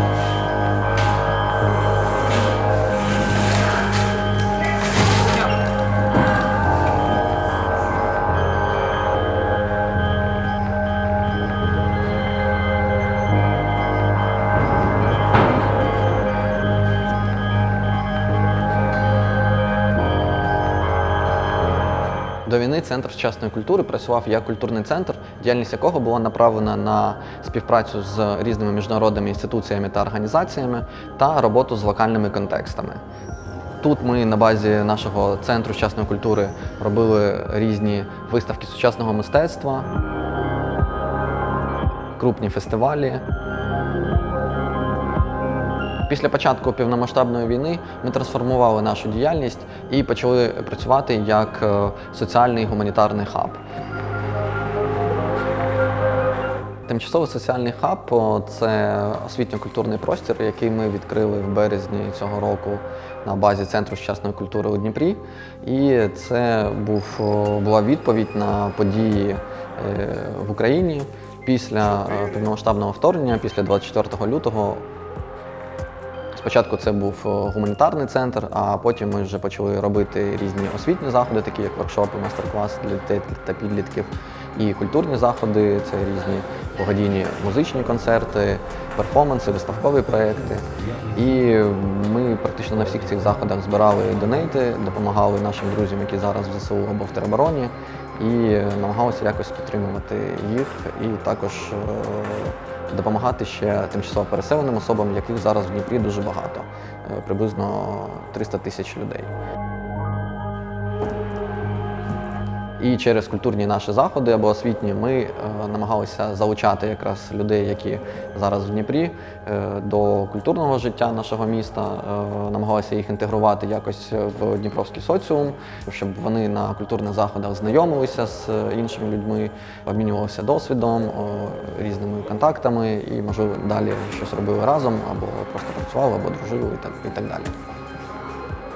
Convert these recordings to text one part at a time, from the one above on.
Bye. До війни центр сучасної культури працював як культурний центр, діяльність якого була направлена на співпрацю з різними міжнародними інституціями та організаціями та роботу з локальними контекстами. Тут ми на базі нашого центру сучасної культури робили різні виставки сучасного мистецтва, крупні фестивалі. Після початку повномасштабної війни ми трансформували нашу діяльність і почали працювати як е, соціальний гуманітарний хаб. Тимчасовий соціальний хаб це освітньо-культурний простір, який ми відкрили в березні цього року на базі Центру сучасної культури у Дніпрі. І це був, була відповідь на події е, в Україні після е, повномасштабного вторгнення, після 24 лютого. Спочатку це був е, гуманітарний центр, а потім ми вже почали робити різні освітні заходи, такі як воркшопи, майстер-класи для дітей та підлітків, і культурні заходи, це різні благодійні музичні концерти, перформанси, виставкові проекти. І ми практично на всіх цих заходах збирали донейти, допомагали нашим друзям, які зараз в ЗСУ або в теробороні, і намагалися якось підтримувати їх і також е, допомагати ще тимчасово переселеним особам, яких зараз в Дніпрі дуже багато, е, приблизно 300 тисяч людей. І через культурні наші заходи або освітні ми е, намагалися залучати якраз людей, які зараз в Дніпрі, е, до культурного життя нашого міста, е, намагалися їх інтегрувати якось в дніпровський соціум, щоб вони на культурних заходах знайомилися з іншими людьми, обмінювалися досвідом, різними контактами і, можливо, далі щось робили разом, або просто працювали, або дружили і так, і так далі.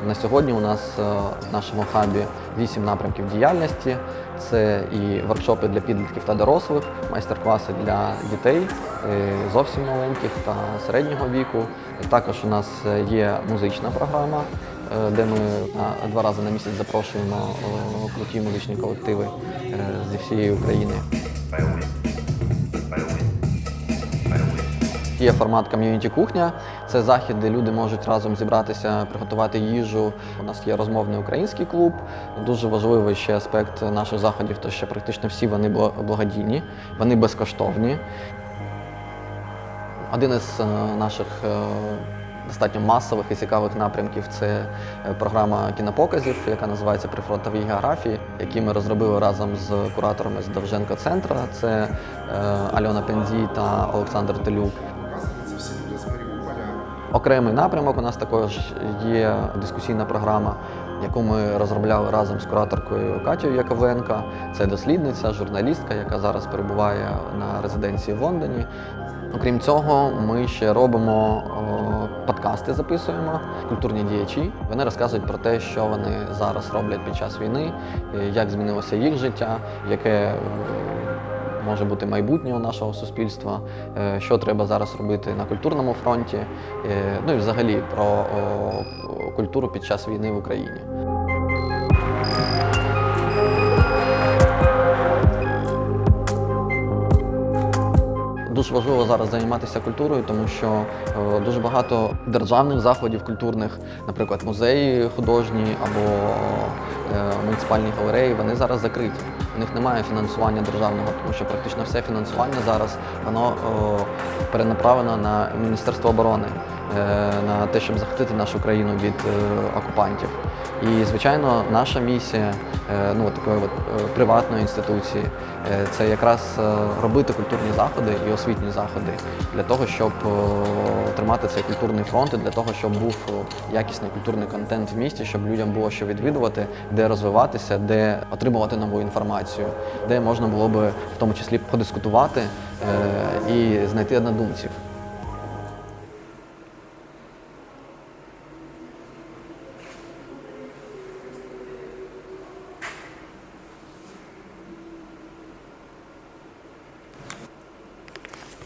На сьогодні у нас е, в нашому хабі вісім напрямків діяльності. Це і воркшопи для підлітків та дорослих, майстер-класи для дітей е, зовсім маленьких та середнього віку. Також у нас є музична програма, е, де ми два рази на місяць запрошуємо круті музичні колективи зі всієї України. Є формат ком'юніті кухня. Це захід, де люди можуть разом зібратися, приготувати їжу. У нас є розмовний український клуб. Дуже важливий ще аспект наших заходів, то що практично всі вони благодійні, вони безкоштовні. Один із е, наших е, достатньо масових і цікавих напрямків це е, програма кінопоказів, яка називається Прифронтові географії, які ми розробили разом з кураторами з Довженко центра. Це Альона Пензі та Олександр Телюк. Окремий напрямок у нас також є дискусійна програма, яку ми розробляли разом з кураторкою Катєю Яковенко. Це дослідниця, журналістка, яка зараз перебуває на резиденції в Лондоні. Окрім цього, ми ще робимо о, подкасти, записуємо культурні діячі. Вони розказують про те, що вони зараз роблять під час війни, як змінилося їх життя, яке може бути майбутнє у нашого суспільства, е, що треба зараз робити на культурному фронті, е, ну і взагалі про культуру під час війни в Україні. Важливо зараз займатися культурою, тому що е, дуже багато державних заходів культурних, наприклад, музеї художні або е, муніципальні галереї, вони зараз закриті. У них немає фінансування державного, тому що практично все фінансування зараз воно перенаправлено на Міністерство оборони, е, на те, щоб захистити нашу країну від е, окупантів. І, звичайно, наша місія е, ну, такої от, е, приватної інституції е, це якраз е, робити культурні заходи і освітні заходи для того, щоб е, тримати цей культурний фронт і для того, щоб був е, якісний культурний контент в місті, щоб людям було що відвідувати, де розвиватися, де отримувати нову інформацію, де можна було би в тому числі подискутувати е, і знайти однодумців.